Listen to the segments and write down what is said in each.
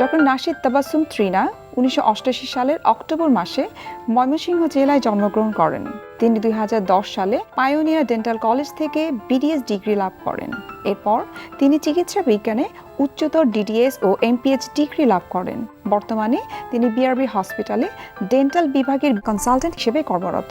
Doctor nasheed Tabassum Trina উনিশশো সালের October মাসে ময়মনসিংহ জেলায় জন্মগ্রহণ করেন। তিনি দুই হাজার দশ সালে পায়োনিয়ার ডেন্টাল কলেজ থেকে বিডিএস ডিগ্রি লাভ করেন। এরপর তিনি চিকিৎসা বিজ্ঞানে উচ্চতর ডিডিএস ও এমপিএইচ ডিগ্রি লাভ করেন। বর্তমানে তিনি বিআরবি হসপিটালে ডেন্টাল বিভাগের কনসালটেন্ট হিসেবে কর্মরত।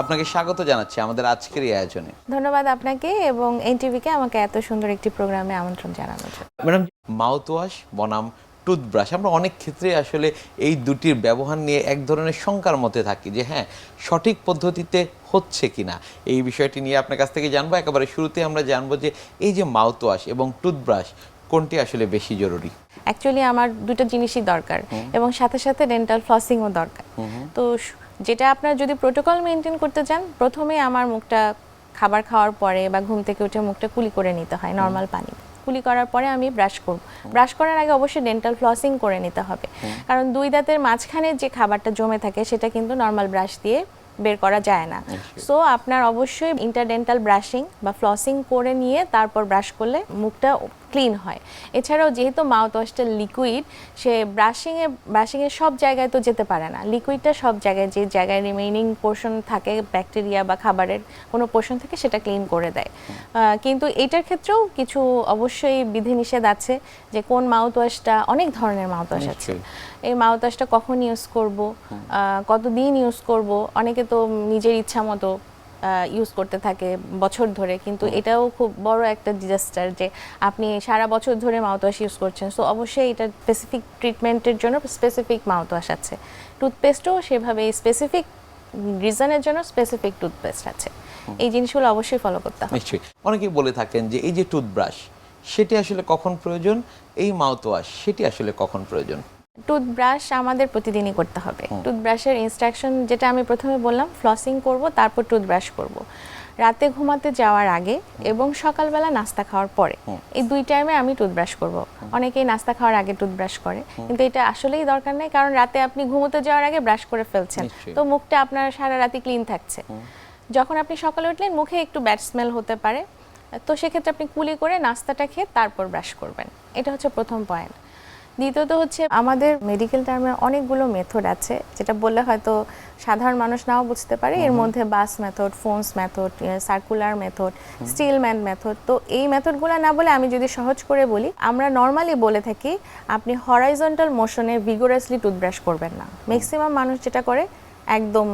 আপনাকে স্বাগত জানাচ্ছি আমাদের আজকের এই আয়োজনে। ধন্যবাদ আপনাকে এবং এনটিভিকে আমাকে এত সুন্দর একটি প্রোগ্রামে আমন্ত্রণ জানানোর জন্য। ম্যাডাম মাউথওয়াশ বনাম টুথব্রাশ আমরা অনেক ক্ষেত্রে আসলে এই দুটির ব্যবহার নিয়ে এক ধরনের শঙ্কার মধ্যে থাকি যে হ্যাঁ সঠিক পদ্ধতিতে হচ্ছে কিনা? এই বিষয়টি নিয়ে আপনার কাছ থেকে জানব। একেবারে শুরুতে আমরা জানব যে এই যে মাউথওয়াশ এবং টুথব্রাশ কোনটি আসলে বেশি জরুরি? অ্যাকচুয়ালি আমার দুটো জিনিসই দরকার এবং সাথে সাথে ডেন্টাল ফ্লসিংও দরকার। তো যেটা আপনার যদি প্রোটোকল মেনটেন করতে চান প্রথমে আমার মুখটা খাবার খাওয়ার পরে বা ঘুম থেকে উঠে মুখটা কুলি করে নিতে হয় নর্মাল পানি। কুলি করার পরে আমি ব্রাশ করব। ব্রাশ করার আগে অবশ্যই ডেন্টাল ফ্লসিং করে নিতে হবে। কারণ দুই দাঁতের মাঝখানে যে খাবারটা জমে থাকে সেটা কিন্তু নর্মাল ব্রাশ দিয়ে বের করা যায় না। সো আপনার অবশ্যই ইন্টারডেন্টাল ব্রাশিং বা ফ্লসিং করে নিয়ে তারপর ব্রাশ করলে মুখটা ক্লিন হয়। এছাড়াও যেহেতু মাউথ ওয়াশটা লিকুইড সে ব্রাশিংয়ে ব্রাশিংয়ে সব জায়গায় তো যেতে পারে না। লিকুইডটা সব জায়গায় যে জায়গায় রিমেইনিং পোর্শন থাকে ব্যাকটেরিয়া বা খাবারের কোনো পোর্শন থাকে সেটা ক্লিন করে দেয়। কিন্তু এটার ক্ষেত্রেও কিছু অবশ্যই বিধিনিষেধ আছে যে কোন মাউথ ওয়াশটা অনেক ধরনের মাউথ ওয়াশ আছে এই মাউথ ওয়াশটা কখন ইউজ করব? কতদিন ইউজ করব? অনেকে তো নিজের ইচ্ছা মতো ইউজ করতে থাকে বছর ধরে। কিন্তু এটাও খুব বড় একটা ডিজাস্টার যে আপনি সারা বছর ধরে মাউথওয়াশ ইউজ করছেন। সো অবশ্যই এটা স্পেসিফিক ট্রিটমেন্টের জন্য স্পেসিফিক মাউথওয়াশ আছে। টুথপেস্টও সেভাবে স্পেসিফিক রিজনের জন্য স্পেসিফিক টুথপেস্ট আছে। এই জিনিসগুলো অবশ্যই ফলো করতে হবে। নিশ্চয়ই। অনেকেই বলে থাকেন যে এই যে টুথব্রাশ সেটি আসলে কখন প্রয়োজন? এই মাউথওয়াশ সেটি আসলে কখন প্রয়োজন? টুথব্রাশ আমাদের প্রতিদিনই করতে হবে। টুথব্রাশের ইনস্ট্রাকশন যেটা আমি প্রথমে বললাম ফ্লসিং করব তারপর টুথব্রাশ করব। রাতে ঘুমাতে যাওয়ার আগে এবং সকালবেলা নাস্তা খাওয়ার পরে এই দুই টাইমে আমি টুথব্রাশ করব। অনেকেই নাস্তা খাওয়ার আগে টুথব্রাশ করে কিন্তু এটা আসলেই দরকার নেই কারণ রাতে আপনি ঘুমোতে যাওয়ার আগে ব্রাশ করে ফেলছেন। তো মুখটা আপনার সারা রাতে ক্লিন থাকছে। যখন আপনি সকালে উঠলেন মুখে একটু ব্যাড স্মেল হতে পারে। তো সেক্ষেত্রে আপনি কুলি করে নাস্তাটা খেয়ে তারপর ব্রাশ করবেন। এটা হচ্ছে প্রথম পয়েন্ট দ্বিতীয়ত হচ্ছে আমাদের মেডিকেল টার্মে অনেকগুলো মেথড আছে যেটা বললে হয়তো সাধারণ মানুষ নাও বুঝতে পারে। এর মধ্যে Bass method Fones method circular method Stillman method তো এই মেথডগুলো না বলে আমি যদি সহজ করে বলি আমরা নর্মালি বলে থাকি আপনি হরাইজন্টাল মোশনে ভিগোরাসলি টুথব্রাশ করবেন না। ম্যাক্সিমাম মানুষ যেটা করে একদম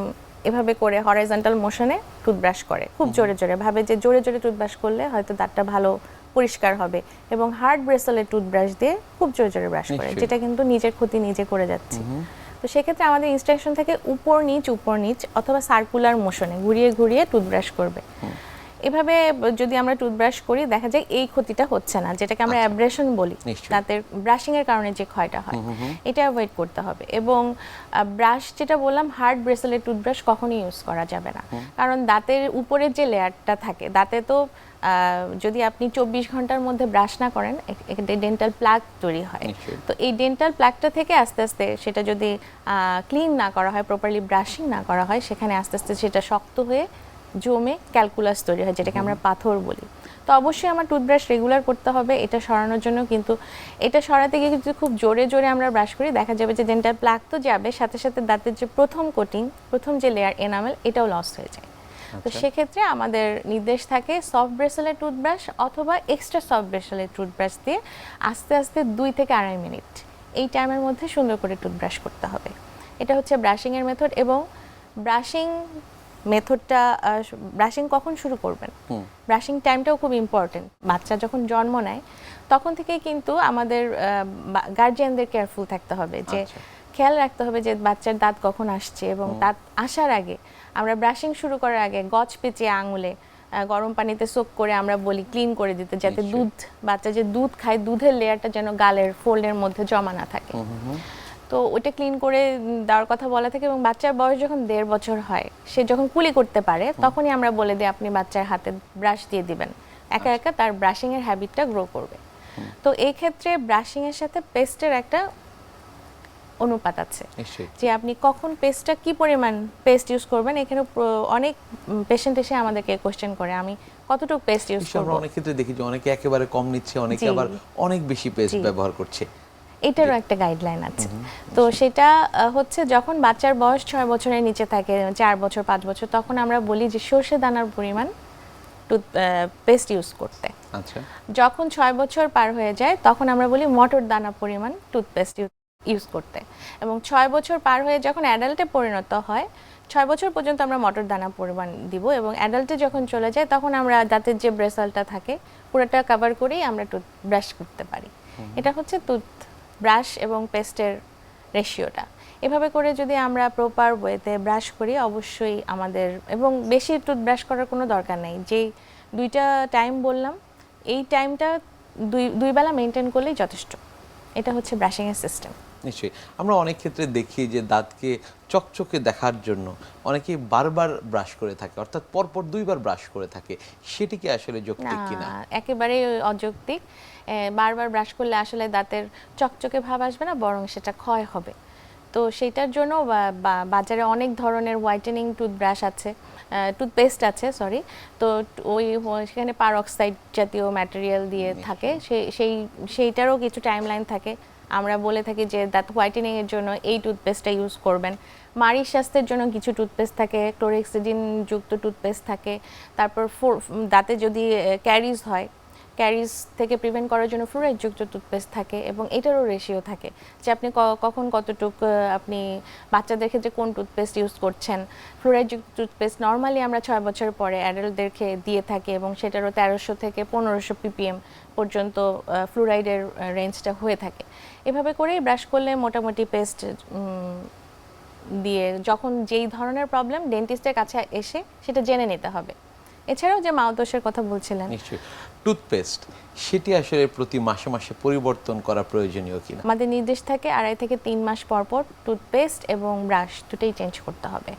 এভাবে করে হরাইজন্টাল মোশনে টুথব্রাশ করে খুব জোরে জোরে। ভাবে যে জোরে জোরে টুথব্রাশ করলে হয়তো দাঁতটা ভালো পরিষ্কার হবে এবং হার্ড ব্রেসলের টুথব্রাশ দিয়ে খুব জোরে জোরে ব্রাশ করে যেটা কিন্তু নিজের ক্ষতি নিজে করে যাচ্ছে। তো সেক্ষেত্রে আমাদের ইনস্ট্রাকশন থাকে উপর নিচ উপর নিচ অথবা সার্কুলার মোশনে ঘুরিয়ে ঘুরিয়ে টুথব্রাশ করবে। এভাবে যদি আমরা টুথব্রাশ করি দেখা যায় এই ক্ষতিটা হচ্ছে না যেটাকে আমরা অ্যাব্রেশন বলি। দাঁতের ব্রাশিং এর কারণে যে ক্ষয়টা হয় এটা অ্যাভয়েড করতে হবে। এবং ব্রাশ যেটা বললাম হার্ড ব্রেসলেট টুথব্রাশ কখনোই ইউজ করা যাবে না। কারণ দাঁতের উপরের যে লেয়ারটা থাকে দাঁতে তো আহ, যদি আপনি চব্বিশ ঘণ্টার মধ্যে ব্রাশ না করেন ডেন্টাল প্লাগ তৈরি হয়। তো এই ডেন্টাল প্লাগটা থেকে আস্তে আস্তে সেটা যদি ক্লিন না করা হয় প্রপারলি ব্রাশিং না করা হয় সেখানে আস্তে আস্তে সেটা শক্ত হয়ে জমে ক্যালকুলাস তৈরি হয় যেটাকে আমরা পাথর বলি। তো অবশ্যই আমার টুথব্রাশ রেগুলার করতে হবে এটা সরানোর জন্য কিন্তু এটা সরাতে গিয়ে যদি খুব জোরে জোরে আমরা ব্রাশ করি দেখা যাবে যে ডেন্টাল প্লাগ তো যাবে সাথে সাথে দাঁতের যে প্রথম কোটিং প্রথম যে লেয়ার এনামেল এটাও লস হয়ে যায়। তো সেক্ষেত্রে আমাদের নির্দেশ থাকে সফট ব্রেসেলের টুথব্রাশ অথবা এক্সট্রা সফট ব্রেসেলের টুথব্রাশ দিয়ে আস্তে আস্তে দুই থেকে আড়াই মিনিট এই টাইমের মধ্যে সুন্দর করে টুথব্রাশ করতে হবে। এটা হচ্ছে ব্রাশিংয়ের মেথড এবং ব্রাশিং মেথডটা ব্রাশিং কখন শুরু করবেন? ব্রাশিং টাইমটাও খুব ইম্পর্টেন্ট বাচ্চা যখন জন্ম নেয় তখন থেকেই কিন্তু আমাদের গার্জিয়ানদের কেয়ারফুল থাকতে হবে যে আচ্ছা। খেয়াল রাখতে হবে যে বাচ্চার দাঁত কখন আসছে এবং দাঁত আসার আগে আমরা ব্রাশিং শুরু করার আগে গছ পেঁচিয়ে আঙুলে গরম পানিতে সোক করে আমরা বলি ক্লিন করে দিতে যাতে দুধ বাচ্চা যে দুধ খায় দুধের লেয়ারটা যেন গালের ফোল্ডের মধ্যে জমা না থাকে। তো ওটা ক্লিন করে দেওয়ার কথা বলা থাকে এবং বাচ্চার বয়স যখন দেড় বছর হয় সে যখন কুলি করতে পারে তখনই আমরা বলে দিই আপনি বাচ্চার হাতে ব্রাশ দিয়ে দিবেন। একা একা তার ব্রাশিং এর হ্যাবিটটা গ্রো করবে। তো এই ক্ষেত্রে ব্রাশিং এর সাথে পেস্টের একটা অনুপাত আছে। যে আপনি কখন পেস্টটা কি পরিমাণ পেস্ট ইউজ করবেন এখানে অনেক পেশেন্ট এসে আমাদেরকে কোশ্চেন করে আমি কতটুকু পেস্ট ইউজ করব? অনেক ক্ষেত্রে দেখি যে অনেকে একেবারে কম নিচ্ছে অনেকে আবার অনেক বেশি পেস্ট ব্যবহার করছে। এটারও একটা গাইডলাইন আছে। তো সেটা হচ্ছে যখন বাচ্চার বয়স ছয় বছরের নিচে থাকে চার বছর পাঁচ বছর তখন আমরা বলি যে সর্ষে দানার পরিমাণ টুথ পেস্ট ইউজ করতে। আচ্ছা। যখন ছয় বছর পার হয়ে যায় তখন আমরা বলি মটর দানা পরিমাণ টুথপেস্ট ইউজ করতে। এবং ছয় বছর পার হয়ে যখন অ্যাডাল্টে পরিণত হয় ছয় বছর পর্যন্ত আমরা মটর দানা পরিমাণ দিব এবং অ্যাডাল্টে যখন চলে যায় তখন আমরা দাঁতের যে ব্রেসালটা থাকে পুরোটা কভার করেই আমরা টুথ ব্রাশ করতে পারি। এটা হচ্ছে টুথ ব্রাশ এবং পেস্টের রেশিওটা এভাবে করে যদি আমরা প্রপার ওয়েতে ব্রাশ করি, অবশ্যই আমাদের, এবং বেশি টুথব্রাশ করার কোনো দরকার নেই। যেই দুইটা টাইম বললাম, এই টাইমটা দুই দুইবেলা মেনটেন করলেই যথেষ্ট। এটা হচ্ছে ব্রাশিংয়ের সিস্টেম নিশ্চয়ই। আমরা অনেক ক্ষেত্রে দেখি যে দাঁতকে চকচকে দেখার জন্য অনেকেই বারবার ব্রাশ করে থাকে অর্থাৎ পরপর দুইবার ব্রাশ করে থাকে। সেটি কি আসলে যৌক্তিক কিনা? না একেবারেই অযৌক্তিক। বারবার ব্রাশ করলে আসলে দাঁতের চকচকে ভাব আসবে না বরং সেটা ক্ষয় হবে। তো সেটার জন্য বাজারে অনেক ধরনের হোয়াইটেনিং টুথব্রাশ আছে টুথপেস্ট আছে সরি তো ওই সেখানে পারঅক্সাইড জাতীয় ম্যাটেরিয়াল দিয়ে থাকে সেই সেই সেইটারও কিছু টাইমলাইন থাকে। আমরা বলে থাকি যে দাঁত হোয়াইটেনিং এর জন্য এই টুথপেস্টটা ইউজ করবেন। মাড়ির স্বাস্থ্যের জন্য কিছু টুথপেস্ট থাকে ক্লোরেক্সিডিন যুক্ত টুথপেস্ট থাকে। তারপর দাঁতে যদি ক্যারিজ হয় ক্যারিজ থেকে প্রিভেন্ট করার জন্য যুক্ত টুথপেস্ট থাকে এবং এটারও রেশিও থাকে যে আপনি কখন কতটুকু আপনি বাচ্চাদের ক্ষেত্রে কোন টুথপেস্ট ইউজ করছেন। যুক্ত টুথপেস্ট নর্মালি আমরা ছয় বছর পরে অ্যাডাল্টদেরকে দিয়ে থাকি এবং সেটারও তেরোশো থেকে পনেরোশো পিপিএম পর্যন্ত ফ্লোরাইডের রেঞ্জটা হয়ে থাকে। এভাবে করেই ব্রাশ করলে মোটামুটি পেস্ট দিয়ে যখন যেই ধরনের প্রবলেম ডেন্টিস্টের কাছে এসে সেটা জেনে নিতে হবে। এছাড়াও যে মাউদোষের কথা বলছিলেন। নিশ্চয়ই। টুথপেস্ট সেটি আসলে প্রতি মাসে মাসে পরিবর্তন করা প্রয়োজনীয় কিনা? আমাদের নির্দেশ থাকে আড়াই থেকে তিন মাস পর পর টুথপেস্ট এবং ব্রাশ দুটোই চেঞ্জ করতে হবে।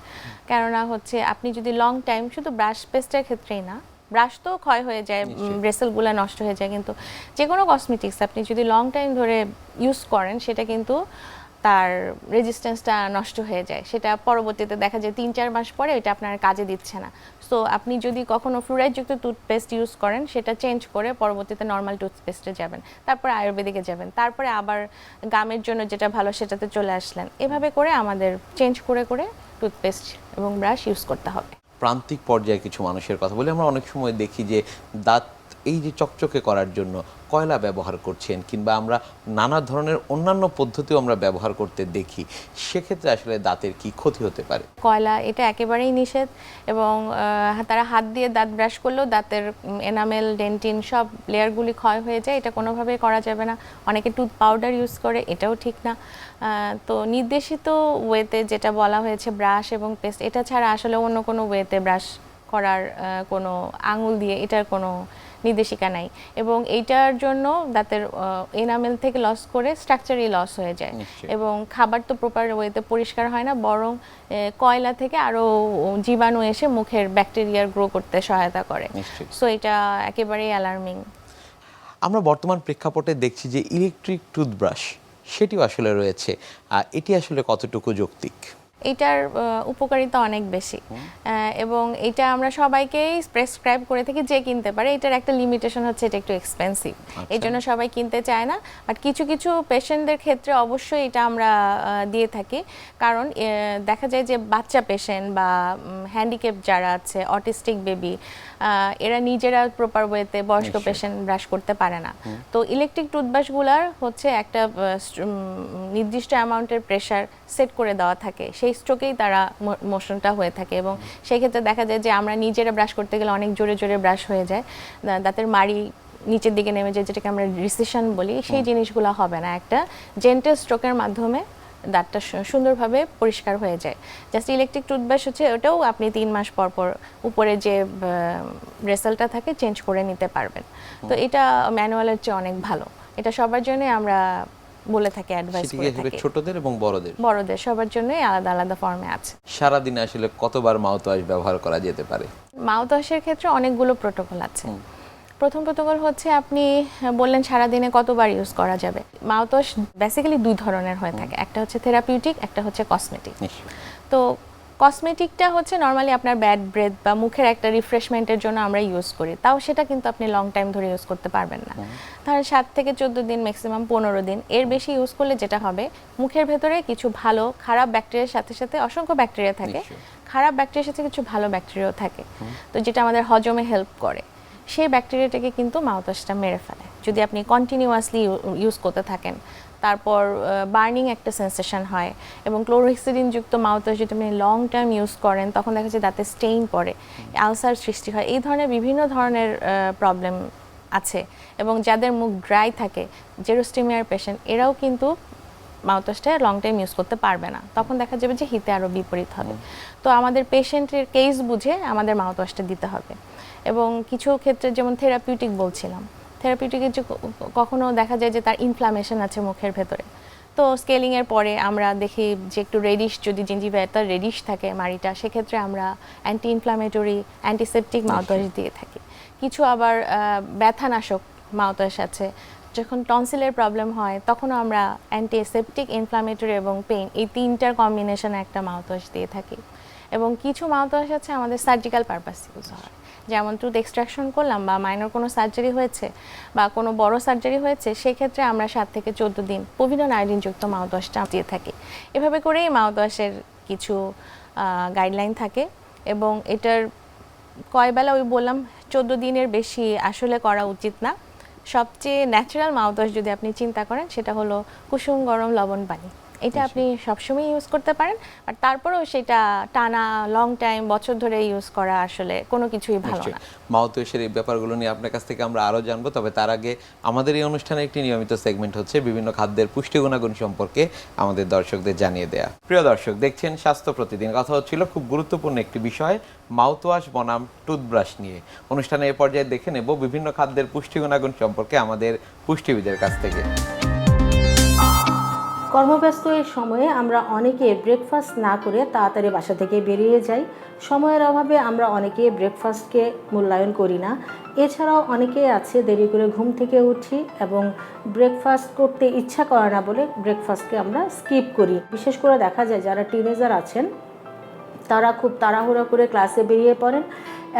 কেননা হচ্ছে আপনি যদি লং টাইম শুধু ব্রাশ পেস্টের ক্ষেত্রেই না ব্রাশ তো ক্ষয় হয়ে যায়। ব্রেসেলগুলো নষ্ট হয়ে যায় কিন্তু যে কোনো কসমেটিক্স আপনি যদি লং টাইম ধরে ইউজ করেন সেটা কিন্তু তার রেজিস্ট্যান্সটা নষ্ট হয়ে যায়। সেটা পরবর্তীতে দেখা যায় তিন চার মাস পরে এটা আপনার কাজে দিচ্ছে না। সো আপনি যদি কখনো ফ্লুরাইডযুক্ত টুথপেস্ট ইউজ করেন সেটা চেঞ্জ করে পরবর্তীতে নর্মাল টুথপেস্টে যাবেন তারপরে আয়ুর্বেদিকে যাবেন তারপরে আবার গামের জন্য যেটা ভালো সেটাতে চলে আসলেন। এভাবে করে আমাদের চেঞ্জ করে করে টুথপেস্ট এবং ব্রাশ ইউজ করতে হবে। প্রান্তিক পর্যায়ে কিছু মানুষের কথা বলি। আমরা অনেক সময় দেখি যে দাঁত এই যে চকচকে করার জন্য কয়লা ব্যবহার করছেন কিংবা আমরা নানা ধরনের অন্যান্য পদ্ধতিও আমরা ব্যবহার করতে দেখি, সেক্ষেত্রে আসলে দাঁতের কি ক্ষতি হতে পারে? কয়লা এটা একেবারেই নিষেধ এবং তারা হাত দিয়ে দাঁত ব্রাশ করলেও দাঁতের এনামেল ডেন্টিন সব লেয়ারগুলি ক্ষয় হয়ে যায়, এটা কোনোভাবেই করা যাবে না। অনেকে টুথ পাউডার ইউজ করে, এটাও ঠিক না। তো নির্দেশিত ওয়েতে যেটা বলা হয়েছে ব্রাশ এবং পেস্ট এটা ছাড়া আসলে অন্য কোনো ওয়েতে ব্রাশ করার কোনো আঙুল দিয়ে এটার কোনো নির্দেশিকা নাই। এবং এইটার জন্য দাঁতের এনামেল থেকে লস করে স্ট্রাকচারই লস হয়ে যায়। এবং খাবার তো প্রপার ওয়েতে পরিষ্কার হয় না বরং কয়লা থেকে আরও জীবাণু এসে মুখের ব্যাকটেরিয়ার গ্রো করতে সহায়তা করে। সো এটা একেবারেই অ্যালার্মিং আমরা বর্তমান প্রেক্ষাপটে দেখছি যে ইলেকট্রিক টুথব্রাশ সেটিও আসলে রয়েছে। এটি আসলে কতটুকু যৌক্তিক? এটার উপকারিতা অনেক বেশি। এবং এটা আমরা সবাইকেই প্রেসক্রাইব করে থাকি যে কিনতে পারে। এটার একটা লিমিটেশন হচ্ছে এটা একটু এক্সপেন্সিভ এই জন্য সবাই কিনতে চায় না। বাট কিছু কিছু পেশেন্টদের ক্ষেত্রে অবশ্যই এটা আমরা দিয়ে থাকি। কারণ দেখা যায় যে বাচ্চা পেশেন্ট বা হ্যান্ডিক্যাপ যারা আছে অটিস্টিক বেবি এরা নিজেরা প্রপার ওয়েতে বয়স্ক পেশেন্ট ব্রাশ করতে পারে না। তো ইলেকট্রিক টুথব্রাশগুলার হচ্ছে একটা নির্দিষ্ট অ্যামাউন্টের প্রেশার সেট করে দেওয়া থাকে। সেই স্ট্রোকেই তারা মোশনটা হয়ে থাকে এবং সেই ক্ষেত্রে দেখা যায় যে আমরা নিজেরা ব্রাশ করতে গেলে অনেক জোরে জোরে ব্রাশ হয়ে যায়। দাঁতের মাড়ি নিচের দিকে নেমে যায় যেটাকে আমরা রিসেশন বলি সেই জিনিসগুলো হবে না। একটা জেন্টেল স্ট্রোকের মাধ্যমে দাঁতটা সুন্দরভাবে পরিষ্কার হয়ে যায়। জাস্ট ইলেকট্রিক টুথব্রাশ হচ্ছে ওটাও আপনি তিন মাস পর পর উপরে যে রেসাল্টটা থাকে চেঞ্জ করে নিতে পারবেন। তো এটা ম্যানুয়ালের চেয়ে অনেক ভালো। এটা সবার জন্য আমরা বলে থাকে অ্যাডভাইস করে থাকে ছোটদের এবং বড়দের? বড়দের সবার জন্যই আলাদা আলাদা ফর্মে আছে। সারাদিনে আসলে কতবার মাউথওয়াশ ব্যবহার করা যেতে পারে? মাউথওয়াশের ক্ষেত্রে অনেকগুলো প্রোটোকল আছে। প্রথম প্রোটোকল হচ্ছে আপনি বললেন সারাদিনে কতবার ইউজ করা যাবে। মাউথ ওয়াশ বেসিক্যালি দুই ধরনের হয়ে থাকে। একটা হচ্ছে থেরাপিউটিক একটা হচ্ছে কসমেটিক তো কসমেটিকটা হচ্ছে নর্মালি আপনার ব্যাড ব্রেথ বা মুখের একটা রিফ্রেশমেন্টের জন্য আমরা ইউজ করি। তাও সেটা কিন্তু আপনি লং টাইম ধরে ইউজ করতে পারবেন না। ধরেন সাত থেকে চোদ্দ দিন ম্যাক্সিমাম পনেরো দিন। এর বেশি ইউজ করলে যেটা হবে মুখের ভেতরে কিছু ভালো খারাপ ব্যাকটেরিয়ার সাথে সাথে অসংখ্য ব্যাকটেরিয়া থাকে। খারাপ ব্যাকটেরিয়ার সাথে কিছু ভালো ব্যাকটেরিয়াও থাকে। তো যেটা আমাদের হজমে হেল্প করে। সেই ব্যাকটেরিয়াটাকে কিন্তু মাউথওয়াশটা মেরে ফেলে। যদি আপনি কন্টিনিউয়াসলি ইউজ করতে থাকেন তারপর বার্নিং একটা সেন্সেশন হয় এবং ক্লোরোক্সিডিন যুক্ত মাউথওয়াশ যদি আপনি লং টাইম ইউজ করেন তখন দেখা যায় দাঁতে স্টেইন পড়ে আলসার সৃষ্টি হয়। এই ধরনের বিভিন্ন ধরনের প্রবলেম আছে এবং যাদের মুখ ড্রাই থাকে জেরোস্টিমিয়ার পেশেন্ট এরাও কিন্তু মাউথওয়াশটা লং টাইম ইউজ করতে পারবে না। তখন দেখা যাবে যে হিতে আরও বিপরীত হবে। তো আমাদের পেশেন্টের কেস বুঝে আমাদের মাউথওয়াশটা দিতে হবে। এবং কিছু ক্ষেত্রে যেমন থেরাপিউটিক বলছিলাম থেরাপিউটিকের যে কখনো দেখা যায় যে তার ইনফ্লামেশন আছে মুখের ভেতরে। তো স্কেলিংয়ের পরে আমরা দেখি যে একটু রেডিশ যদি জিঞ্জিভেটার রেডিশ থাকে মাড়িটা সেক্ষেত্রে আমরা অ্যান্টি ইনফ্লামেটরি অ্যান্টিসেপটিক মাউথওয়াশ দিয়ে থাকি। কিছু আবার ব্যথানাশক মাউথওয়াশ আছে। যখন টনসিলের প্রবলেম হয় তখনও আমরা অ্যান্টিসেপটিক ইনফ্লামেটরি এবং পেইন এই তিনটার কম্বিনেশনে একটা মাউথওয়াশ দিয়ে থাকি। এবং কিছু মাউথওয়াশ আছে আমাদের সার্জিক্যাল পারপাস ইউজ হয়। যেমন টুথ এক্সট্রাকশন করলাম বা মাইনর কোনো সার্জারি হয়েছে বা কোনো বড় সার্জারি হয়েছে, সেক্ষেত্রে আমরা সাত থেকে চোদ্দ দিন কোভিডন আয়োডিনযুক্ত মাউথওয়াশটা দিয়ে থাকি। এভাবে করেই মাউথওয়াশের কিছু গাইডলাইন থাকে এবং এটার কয়বেলা ওই বললাম, চোদ্দ দিনের বেশি আসলে করা উচিত না। সবচেয়ে ন্যাচারাল মাউথওয়াশ যদি আপনি চিন্তা করেন, সেটা হলো কুসুম গরম লবণ পানি। এটা আপনি সবসময় ইউজ করতে পারেন আর তারপরেও সেটা টানা লং টাইম বছর ধরে ইউজ করা আসলে কোনো কিছুই ভালো না। মাউথওয়াশের এই ব্যাপারগুলো নিয়ে আপনার কাছ থেকে আমরা আরও জানব তবে তার আগে আমাদের এই অনুষ্ঠানে একটি নিয়মিত সেগমেন্ট হচ্ছে বিভিন্ন খাদ্যের পুষ্টি গুণাগুণ সম্পর্কে আমাদের দর্শকদের জানিয়ে দেয়া। প্রিয় দর্শক দেখছেন স্বাস্থ্য প্রতিদিন কথা হচ্ছিল খুব গুরুত্বপূর্ণ একটি বিষয় মাউথওয়াশ বনাম টুথব্রাশ নিয়ে। অনুষ্ঠানে এ পর্যায়ে দেখে নেব বিভিন্ন খাদ্যের পুষ্টি গুণাগুণ সম্পর্কে আমাদের পুষ্টিবিদের কাছ থেকে। কর্মব্যস্ত এই সময়ে আমরা অনেকে ব্রেকফাস্ট না করে তাড়াতাড়ি বাসা থেকে বেরিয়ে যাই। সময়ের অভাবে আমরা অনেকে ব্রেকফাস্টকে মূল্যায়ন করি না। এছাড়াও অনেকে আছে, দেরি করে ঘুম থেকে উঠি এবং ব্রেকফাস্ট করতে ইচ্ছা করে না বলে ব্রেকফাস্টকে আমরা স্কিপ করি। বিশেষ করে দেখা যায় যারা টিনেজার আছেন, তারা খুব তাড়াহুড়ো করে ক্লাসে বেরিয়ে পড়েন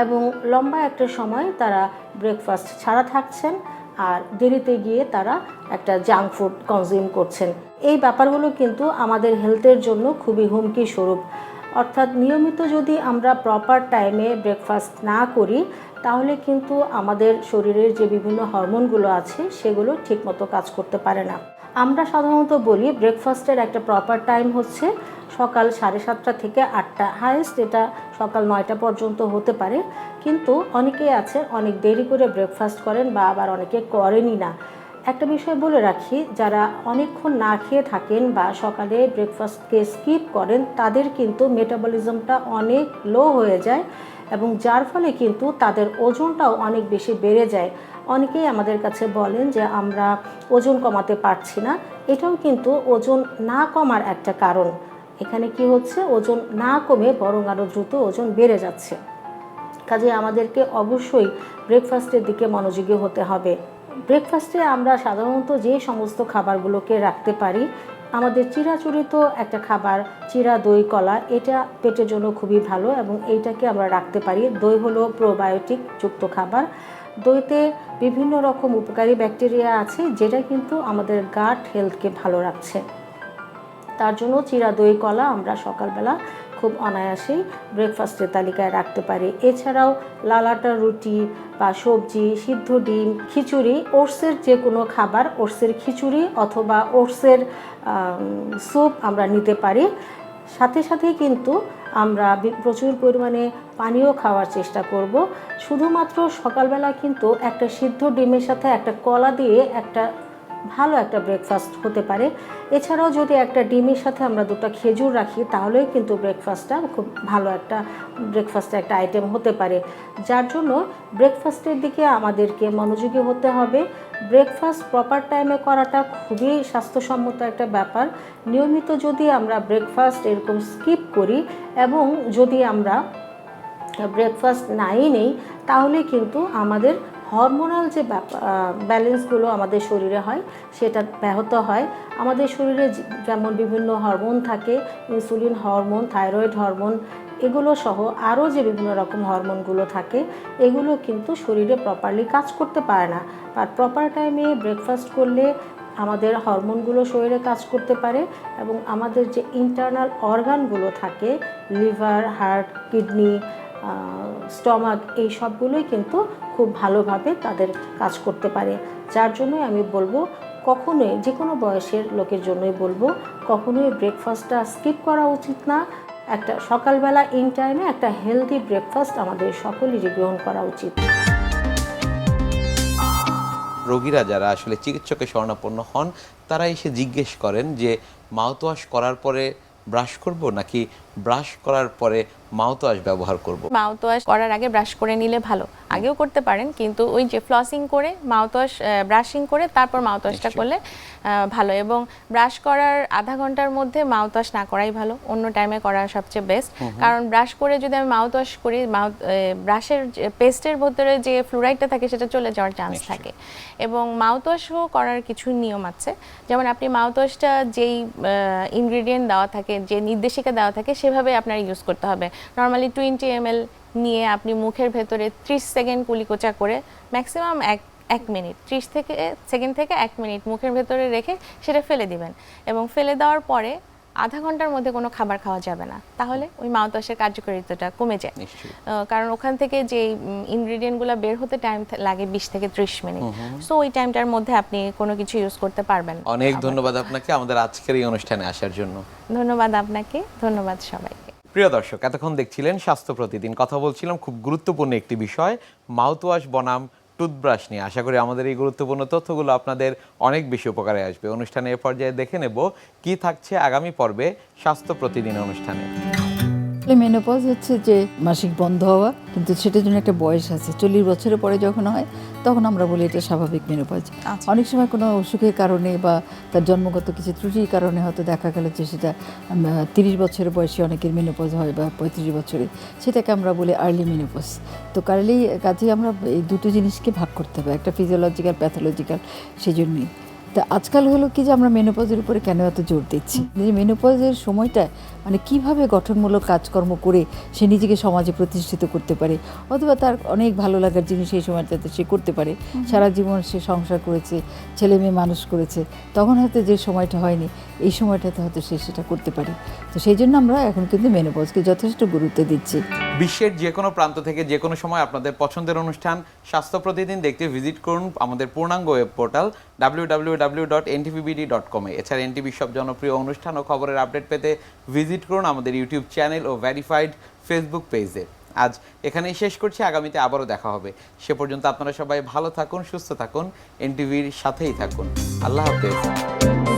এবং লম্বা একটা সময় তারা ব্রেকফাস্ট ছাড়া থাকছেন। আর দেরিতে গিয়ে তারা একটা জাঙ্ক ফুড কনজিউম করছেন। এই ব্যাপারগুলো কিন্তু আমাদের হেলথের জন্য খুবই হুমকি স্বরূপ অর্থাৎ নিয়মিত যদি আমরা প্রপার টাইমে ব্রেকফাস্ট না করি, তাহলে কিন্তু আমাদের শরীরের যে বিভিন্ন হরমোনগুলো আছে, সেগুলো ঠিকমতো কাজ করতে পারে না। আমরা সাধারণত বলি ব্রেকফাস্টের একটা প্রপার টাইম হচ্ছে সকাল সাড়ে সাতটা থেকে আটটা। হায়েস্ট এটা সকাল নয়টা পর্যন্ত হতে পারে। কিন্তু অনেকেই আছে অনেক দেরি করে ব্রেকফাস্ট করেন বা আবার অনেকে করেনই না। একটা বিষয় বলে রাখি, যারা অনেকক্ষণ না খেয়ে থাকেন বা সকালে ব্রেকফাস্টকে স্কিপ করেন, তাদের কিন্তু মেটাবলিজমটা অনেক লো হয়ে যায়। এবং যার ফলে কিন্তু তাদের ওজনটাও অনেক বেশি বেড়ে যায়। অনেকেই আমাদের কাছে বলেন যে, আমরা ওজন কমাতে পারছি না। এটাও কিন্তু ওজন না কমার একটা কারণ। এখানে কি হচ্ছে? ওজন না কমে বরং আরও দ্রুত ওজন বেড়ে যাচ্ছে। কাজে আমাদেরকে অবশ্যই ব্রেকফাস্টের দিকে মনোযোগী হতে হবে। ব্রেকফাস্টে আমরা সাধারণত যে সমস্ত খাবারগুলোকে রাখতে পারি আমাদের চিরাচরিত একটা খাবার, চিরা দই কলা, এটা পেটের জন্য খুবই ভালো এবং এইটাকে আমরা রাখতে পারি। দই হলো প্রোবায়োটিক যুক্ত খাবার। দইতে বিভিন্ন রকম উপকারী ব্যাকটেরিয়া আছে, যেটা কিন্তু আমাদের গাট হেলথকে ভালো রাখছে। তার জন্য চিরা দই কলা আমরা সকালবেলা খুব অনায়াসেই ব্রেকফাস্টের তালিকায় রাখতে পারি। এছাড়াও লালাটা রুটি বা সবজি, সিদ্ধ ডিম, খিচুড়ি, ওটসের যে কোনো খাবার, ওটসের খিচুড়ি অথবা ওটসের স্যুপ আমরা নিতে পারি। সাথে সাথে কিন্তু আমরা প্রচুর পরিমাণে পানীয় খাওয়ার চেষ্টা করব। শুধুমাত্র সকালবেলা কিন্তু একটা সিদ্ধ ডিমের সাথে একটা কলা দিয়ে একটা ভালো একটা ব্রেকফাস্ট হতে পারে। এছাড়াও যদি একটা ডিমের সাথে আমরা দুটো খেজুর রাখি তাহলেও কিন্তু ব্রেকফাস্টটা খুব ভালো একটা ব্রেকফাস্টের একটা আইটেম হতে পারে। যার জন্য ব্রেকফাস্টের দিকে আমাদেরকে মনোযোগী হতে হবে। ব্রেকফাস্ট প্রপার টাইমে করাটা খুবই স্বাস্থ্যসম্মত একটা ব্যাপার। নিয়মিত যদি আমরা ব্রেকফাস্ট এরকম স্কিপ করি এবং যদি আমরা ব্রেকফাস্ট নাই নেই, তাহলে কিন্তু আমাদের হরমোনাল যে ব্যালেন্সগুলো আমাদের শরীরে হয়, সেটা ব্যাহত হয়। আমাদের শরীরে যেমন বিভিন্ন হরমোন থাকে ইনসুলিন হরমোন থাইরয়েড হরমোন এগুলো সহ আরও যে বিভিন্ন রকম হরমোনগুলো থাকে, এগুলো কিন্তু শরীরে প্রপারলি কাজ করতে পারে না। আর প্রপার টাইমে ব্রেকফাস্ট করলে আমাদের হরমোনগুলো শরীরে কাজ করতে পারে এবং আমাদের যে ইন্টারনাল অর্গানগুলো থাকে লিভার হার্ট কিডনি স্টমাক এই সবগুলোই কিন্তু খুব ভালোভাবে তাদের কাজ করতে পারে। যার জন্যই আমি বলব, কখনোই যে কোনো বয়সের লোকের জন্যই বলব, কখনোই ব্রেকফাস্টটা স্কিপ করা উচিত না। একটা সকালবেলা ইন টাইমে একটা হেলদি ব্রেকফাস্ট আমাদের সকলেরই গ্রহণ করা উচিত। রোগীরা যারা আসলে চিকিৎসকের শরণাপন্ন হন, তারা এসে জিজ্ঞেস করেন যে মাউথওয়াশ করার পরে ব্রাশ করব নাকি ব্রাশ করার পরে মাউথওয়াশ ব্যবহার করব। মাউথওয়াশ করার আগে ব্রাশ করে নিলে ভালো। আগেও করতে পারেন কিন্তু ওই যে ফ্লসিং করে মাউথওয়াশ ব্রাশিং করে তারপর মাউথওয়াশটা। করলে ভালো। এবং ব্রাশ করার আধা ঘণ্টার মধ্যে মাউথওয়াশ না করাই ভালো অন্য টাইমে করা সবচেয়ে বেস্ট কারণ ব্রাশ করে যদি আমি মাউথওয়াশ করি মাউথ ব্রাশের পেস্টের ভিতরে যে ফ্লুরাইডটা থাকে সেটা চলে যাওয়ার চান্স থাকে। এবং মাউথওয়াশও করার কিছু নিয়ম আছে। যেমন আপনি মাউথওয়াশটা যেই ইনগ্রেডিয়েন্ট দেওয়া থাকে যে নির্দেশিকা দেওয়া থাকে সেভাবে আপনার ইউজ করতে হবে। নর্মালি টোয়েন্টি এম নিয়ে আপনি মুখের ভেতরে ত্রিশ সেকেন্ড কুলিকোচা করে ম্যাক্সিমাম এক এক মিনিট ত্রিশ থেকে সেকেন্ড থেকে এক মিনিট মুখের ভেতরে রেখে সেটা ফেলে দিবেন। এবং ফেলে দেওয়ার পরে আধা ঘণ্টার মধ্যে কোনো খাবার খাওয়া যাবে না। তাহলে ওই মাউথওয়াশের কার্যকারিতাটা কমে যায়। কারণ ওখান থেকে যে ইনগ্রেডিয়েন্টগুলো বের হতে টাইম লাগে বিশ থেকে ত্রিশ মিনিট। সো ওই টাইমটার মধ্যে আপনি কোনো কিছু ইউজ করতে পারবেন অনেক ধন্যবাদ আপনাকে আমাদের আজকের এই অনুষ্ঠানে আসার জন্য। ধন্যবাদ আপনাকে ধন্যবাদ সবাইকে। প্রিয় দর্শক এতক্ষণ দেখছিলেন স্বাস্থ্য প্রতিদিন। কথা বলছিলাম খুব গুরুত্বপূর্ণ একটি বিষয় মাউথওয়াশ বনাম টুথব্রাশ নিয়ে। আশা করি আমাদের এই গুরুত্বপূর্ণ তথ্যগুলো আপনাদের অনেক বেশি উপকারে আসবে। অনুষ্ঠানে এ পর্যায়ে দেখে নেব কি থাকছে আগামী পর্বে স্বাস্থ্য প্রতিদিন অনুষ্ঠানে। মেনোপজ হচ্ছে যে মাসিক বন্ধ হওয়া কিন্তু সেটার জন্য একটা বয়স আছে। চল্লিশ বছরের পরে যখন হয় তখন আমরা বলি এটা স্বাভাবিক মেনোপজ আচ্ছা। অনেক সময় কোনো অসুখের কারণে বা তার জন্মগত কিছু ত্রুটির কারণে হয়তো দেখা গেল যে সেটা তিরিশ বছরের বয়সে অনেকের মেনোপজ হয় বা পঁয়ত্রিশ বছরে। সেটাকে আমরা বলি আর্লি মেনোপজ তো কার্লি কাজেই আমরা এই দুটো জিনিসকে ভাগ করতে হবে একটা ফিজিওলজিক্যাল প্যাথোলজিক্যাল সেই জন্যই তা আজকাল হলো কি যে আমরা মেনোপজের উপরে কেন এত জোর দিচ্ছি? যে মেনোপজের সময়টা মানে কীভাবে গঠনমূলক কাজকর্ম করে সে নিজেকে সমাজে প্রতিষ্ঠিত করতে পারে? অথবা তার অনেক ভালো লাগার জিনিস সেই সময়টাতে সে করতে পারে। সারা জীবন সে সংসার করেছে ছেলে মেয়ে মানুষ করেছে। তখন হয়তো যে সময়টা হয়নি এই সময়টাতে হয়তো সে সেটা করতে পারে। তো সেই জন্য আমরা এখন কিন্তু মেনোপজকে যথেষ্ট গুরুত্ব দিচ্ছি। বিশ্বের যে কোনো প্রান্ত থেকে যে কোনো সময় আপনাদের পছন্দের অনুষ্ঠান স্বাস্থ্য প্রতিদিন দেখতে ভিজিট করুন আমাদের পূর্ণাঙ্গ web portal W W W dot NTVBD dot কমে এছাড়া এনটিভির সব জনপ্রিয় অনুষ্ঠান ও খবরের আপডেট পেতে ভিজিট করুন আমাদের ইউটিউব চ্যানেল ও ভ্যারিফাইড ফেসবুক পেজে। আজ এখানেই শেষ করছি, আগামীতে আবারও দেখা হবে। সে পর্যন্ত আপনারা সবাই ভালো থাকুন, সুস্থ থাকুন, এনটিভির সাথেই থাকুন। আল্লাহ হাফেজ।